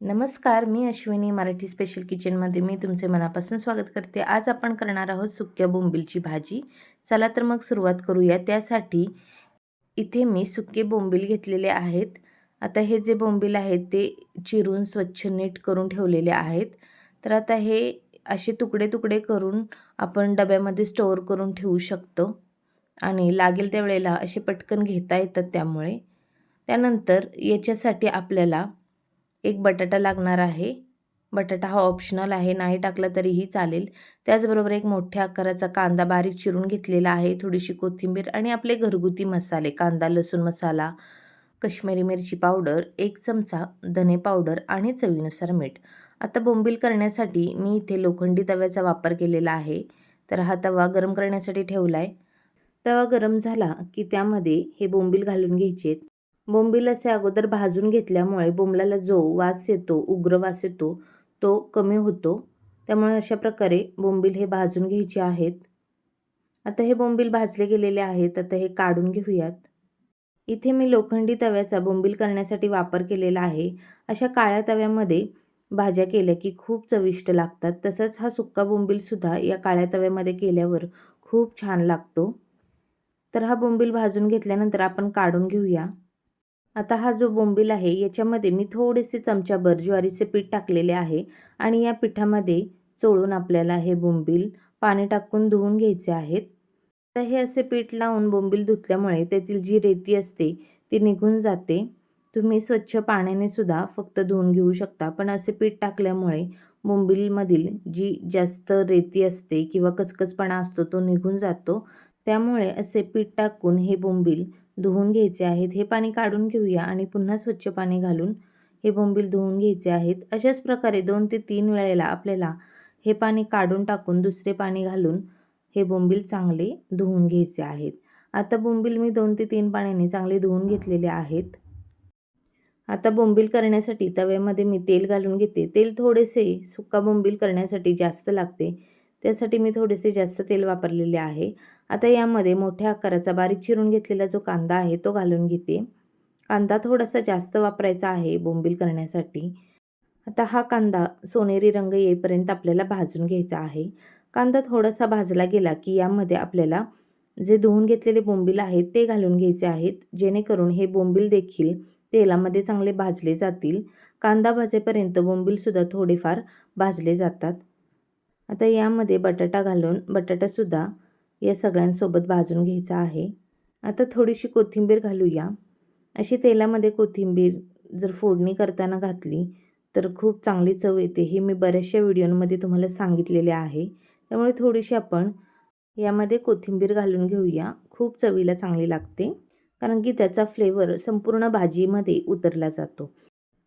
नमस्कार मी अश्विनी मराठी स्पेशल किचनमध्ये मी तुमचे मनापासून स्वागत करते. आज आपण करणार आहोत सुक्या बोंबिलची भाजी. चला तर मग सुरुवात करूया. त्यासाठी इथे मी सुके बोंबील घेतलेले आहेत. आता हे जे बोंबील आहेत ते चिरून स्वच्छ नीट करून ठेवलेले आहेत. तर आता हे असे तुकडे तुकडे करून आपण डब्यामध्ये स्टोअर करून ठेवू शकतो. आणि लागेल त्यावेळेला असे पटकन घेता येतात त्यामुळे. त्यानंतर याच्यासाठी आपल्याला एक बटाटा लागणार आहे. बटाटा हा ऑप्शनल आहे नाही टाकला तरीही चालेल. त्याचबरोबर एक मोठ्या आकाराचा कांदा बारीक चिरून घेतलेला आहे थोडीशी कोथिंबीर आणि आपले घरगुती मसाले कांदा लसूण मसाला कश्मीरी मिरची पावडर एक चमचा धने पावडर आणि चवीनुसार मीठ. आता बोंबील करण्यासाठी मी इथे लोखंडी तव्याचा वापर केलेला आहे. तर हा तवा गरम करण्यासाठी ठेवला आहे तवा गरम झाला की त्यामध्ये हे बोंबील घालून घ्यायचे बोंबील असे अगोदर भाजून घेतल्यामुळे बोंबलाला जो वास येतो उग्र वास येतो तो कमी होतो. त्यामुळे अशा प्रकारे बोंबील हे भाजून घ्यायचे आहेत. आता हे बोंबील भाजले गेलेले आहेत. आता हे काढून घेऊयात. इथे मी लोखंडी तव्याचा बोंबील करण्यासाठी वापर केलेला आहे. अशा काळ्या तव्यामध्ये भाज्या केल्या की खूप चविष्ट लागतात. तसंच हा सुक्का बोंबीलसुद्धा या काळ्या तव्यामध्ये केल्यावर खूप छान लागतो. तर हा बोंबील भाजून घेतल्यानंतर आपण काढून घेऊया. आता हा जो बोंबील आहे याच्यामध्ये मी थोडेसे चमच्याभर ज्वारीचे पीठ टाकलेले आहे आणि या पिठामध्ये चोळून आपल्याला हे बोंबील पाणी टाकून धुवून घ्यायचे आहेत. तर हे असे पीठ लावून बोंबील धुतल्यामुळे त्यातील जी रेती असते ती निघून जाते. तुम्ही स्वच्छ पाण्याने सुद्धा फक्त धुवून घेऊ शकता पण असे पीठ टाकल्यामुळे बोंबीलमधील जी जास्त रेती असते किंवा कचकचपणा असतो तो निघून जातो. त्यामुळे असे पीठ टाकून हे बोंबील धुवून घ्यायचे आहेत. हे पाणी काढून घेऊया आणि पुन्हा स्वच्छ पाणी घालून हे बोंबील धुवून घ्यायचे आहेत. अशाच प्रकारे दोन ते तीन वेळेला आपल्याला हे पाणी काढून टाकून दुसरे पाणी घालून हे बोंबील चांगले धुवून घ्यायचे आहेत. आता बोंबील मी दोन ते तीन पाण्याने चांगले धुवून घेतलेले आहेत. आता बोंबील करण्यासाठी तव्यामध्ये मी तेल घालून घेते. तेल थोडेसे सुका बोंबील करण्यासाठी जास्त लागते. त्यासाठी मी थोडेसे जास्त तेल वापरलेले आहे. आता यामध्ये मोठ्या आकाराचा बारीक चिरून घेतलेला जो कांदा आहे तो घालून घेते. कांदा थोडासा जास्त वापरायचा आहे बोंबील करण्यासाठी. आता हा कांदा सोनेरी रंग येईपर्यंत आपल्याला भाजून घ्यायचा आहे. कांदा थोडासा भाजला गेला की यामध्ये आपल्याला जे धुवून घेतलेले बोंबील आहेत ते घालून घ्यायचे आहेत. जेणेकरून हे बोंबील देखील तेलामध्ये चांगले भाजले जातील. कांदा भाजेपर्यंत बोंबीलसुद्धा थोडेफार भाजले जातात. आता यामध्ये बटाटा घालून बटाटासुद्धा या सगळ्यांसोबत भाजून घ्यायचा आहे. आता थोडीशी कोथिंबीर घालूया. अशी तेलामध्ये कोथिंबीर जर फोडणी करताना घातली तर खूप चांगली चव येते. हे मी बऱ्याचशा व्हिडिओंमध्ये तुम्हाला सांगितलेले आहे. त्यामुळे थोडीशी आपण यामध्ये कोथिंबीर घालून घेऊया. खूप चवीला चांगली लागते कारण की त्याचा फ्लेवर संपूर्ण भाजीमध्ये उतरला जातो.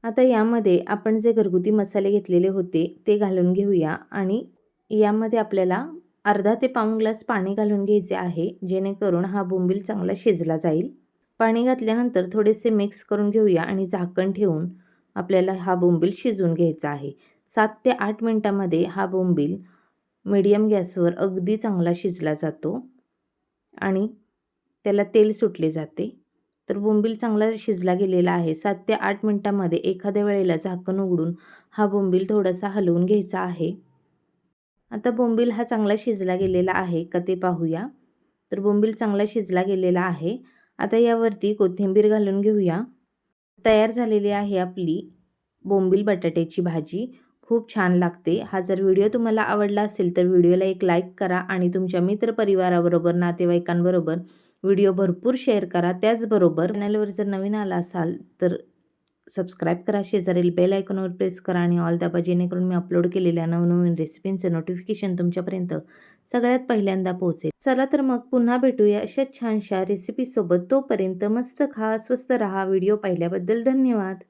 आता यामध्ये आपण जे घरगुती मसाले घेतलेले होते ते घालून घेऊया आणि यामध्ये आपल्याला अर्धा ते पाऊण ग्लास पाणी घालून घ्यायचे आहे जेणेकरून हा बोंबील चांगला शिजला जाईल. पाणी घातल्यानंतर थोडेसे मिक्स करून घेऊया आणि झाकण ठेवून आपल्याला हा बोंबील शिजवून घ्यायचा आहे. सात ते आठ मिनटामध्ये हा बोंबील मीडियम गॅसवर अगदी चांगला शिजला जातो आणि त्याला तेल सुटले जाते. तर बोंबील चांगला शिजला गेलेला आहे. सात ते आठ मिनटामध्ये एखाद्या वेळेला झाकण उघडून हा बोंबील थोडासा हलवून घ्यायचा आहे. आता बोंबील हा चांगला शिजला गेलेला आहे. का ते पाहूया? तर बोंबील चांगला शिजला गेलेला आहे. आता यावरती कोथिंबीर घालून घेऊया. तयार झालेली आहे आपली बोंबील बटाट्याची भाजी. खूप छान लागते. हा जर व्हिडिओ तुम्हाला आवडला असेल तर व्हिडिओला एक लाईक करा आणि तुमच्या मित्रपरिवाराबरोबर नातेवाईकांबरोबर व्हिडिओ भरपूर शेअर करा. त्याचबरोबर चॅनलवर जर नवीन आला असाल तर सबस्क्राईब करा शेजारील बेल आयकॉनवर प्रेस करा आणि ऑल दाबा जेणेकरून मी अपलोड केलेल्या नवनवीन रेसिपींचं नोटिफिकेशन तुमच्यापर्यंत सगळ्यात पहिल्यांदा पोहोचेल. चला तर मग पुन्हा भेटूया अशा छानशा रेसिपीसोबत तोपर्यंत मस्त खा स्वस्त रहा. व्हिडिओ पाहिल्याबद्दल धन्यवाद.